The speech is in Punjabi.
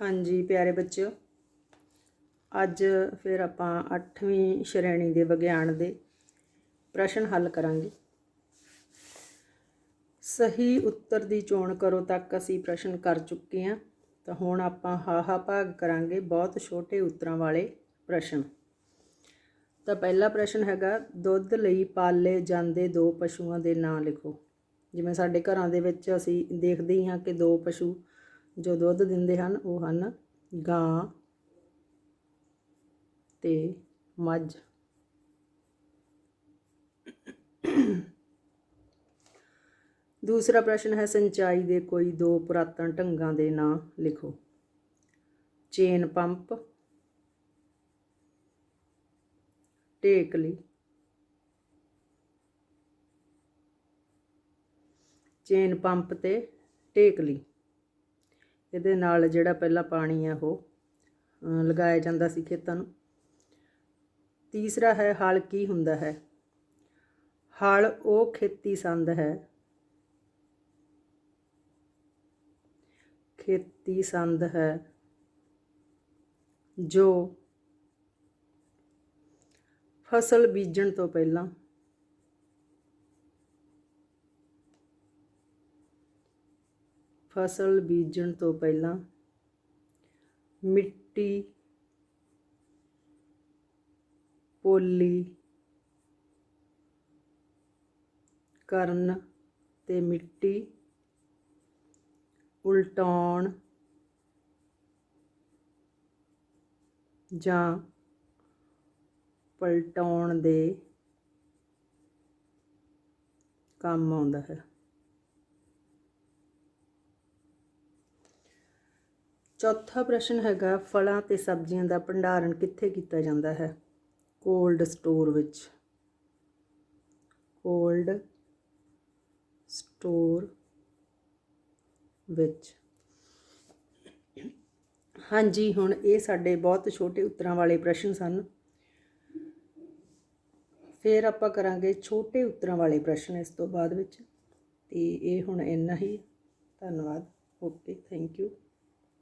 ਹਾਂਜੀ, ਪਿਆਰੇ ਬੱਚਿਓ। ਅੱਜ ਫਿਰ ਆਪਾਂ 8ਵੀਂ ਸ਼੍ਰੇਣੀ ਦੇ ਵਿਗਿਆਨ ਦੇ ਪ੍ਰਸ਼ਨ ਹੱਲ ਕਰਾਂਗੇ। ਸਹੀ ਉੱਤਰ ਦੀ ਚੋਣ ਕਰੋ ਤੱਕ ਅਸੀਂ ਪ੍ਰਸ਼ਨ ਕਰ ਚੁੱਕੇ ਹਾਂ। ਤਾਂ ਹੁਣ ਆਪਾਂ ਹਾਹਾ ਭਾਗ ਕਰਾਂਗੇ ਬਹੁਤ ਛੋਟੇ ਉੱਤਰਾਂ ਵਾਲੇ ਪ੍ਰਸ਼ਨ। ਤਾਂ ਪਹਿਲਾ ਪ੍ਰਸ਼ਨ ਹੈਗਾ, ਦੁੱਧ ਲਈ ਪਾਲੇ ਜਾਂਦੇ ਦੋ ਪਸ਼ੂਆਂ ਦੇ ਨਾਂ ਲਿਖੋ। ਜਿਵੇਂ ਸਾਡੇ ਘਰਾਂ ਦੇ ਵਿੱਚ ਅਸੀਂ ਦੇਖਦੇ ਹੀ ਹਾਂ ਕਿ ਦੋ ਪਸ਼ੂ ਜੋ ਦੁੱਧ ਦਿੰਦੇ ਹਨ, ਉਹ ਹਨ ਗਾਂ ਤੇ ਮੱਝ। ਦੂਸਰਾ ਪ੍ਰਸ਼ਨ ਹੈ, ਸਿੰਚਾਈ ਦੇ ਕੋਈ ਦੋ ਪੁਰਾਤਨ ਢੰਗਾਂ ਦੇ ਨਾਂ ਲਿਖੋ। ਚੇਨ ਪੰਪ, ਟੇਕਲੀ। ਚੇਨ ਪੰਪ ਤੇ ਟੇਕਲੀ। ਇਹਦੇ ਨਾਲ ਜਿਹੜਾ ਪਹਿਲਾਂ ਪਾਣੀ ਆ ਉਹ ਲਗਾਇਆ ਜਾਂਦਾ ਸੀ ਖੇਤਾਂ ਨੂੰ। ਤੀਸਰਾ ਹੈ, ਹਲ ਕੀ ਹੁੰਦਾ ਹੈ? ਹਲ ਉਹ ਖੇਤੀ ਸੰਦ ਹੈ। ਖੇਤੀ ਸੰਦ ਹੈ ਜੋ ਫਸਲ ਬੀਜਣ ਤੋਂ ਪਹਿਲਾਂ ਫਸਲ ਬੀਜਣ ਤੋਂ ਪਹਿਲਾਂ ਮਿੱਟੀ ਪੋਲੀ ਕਰਨ ਤੇ ਮਿੱਟੀ ਉਲਟਾਉਣ ਜਾਂ ਪਲਟਾਉਣ ਦੇ ਕੰਮ ਆਉਂਦਾ ਹੈ। ਚੌਥਾ ਪ੍ਰਸ਼ਨ ਹੈਗਾ, ਫਲਾਂ ਤੇ ਸਬਜ਼ੀਆਂ ਦਾ ਭੰਡਾਰਨ ਕਿੱਥੇ ਕੀਤਾ ਜਾਂਦਾ ਹੈ? ਕੋਲਡ ਸਟੋਰ ਵਿੱਚ। ਕੋਲਡ ਸਟੋਰ ਵਿੱਚ। ਹਾਂਜੀ, ਹੁਣ ਇਹ ਸਾਡੇ ਬਹੁਤ ਛੋਟੇ ਉੱਤਰਾਂ ਵਾਲੇ ਪ੍ਰਸ਼ਨ ਸਨ। ਫਿਰ ਆਪਾਂ ਕਰਾਂਗੇ ਛੋਟੇ ਉੱਤਰਾਂ ਵਾਲੇ ਪ੍ਰਸ਼ਨ ਇਸ ਤੋਂ ਬਾਅਦ ਵਿੱਚ। ਤੇ ਇਹ ਹੁਣ ਇੰਨਾ ਹੀ। ਧੰਨਵਾਦ। Okay thank you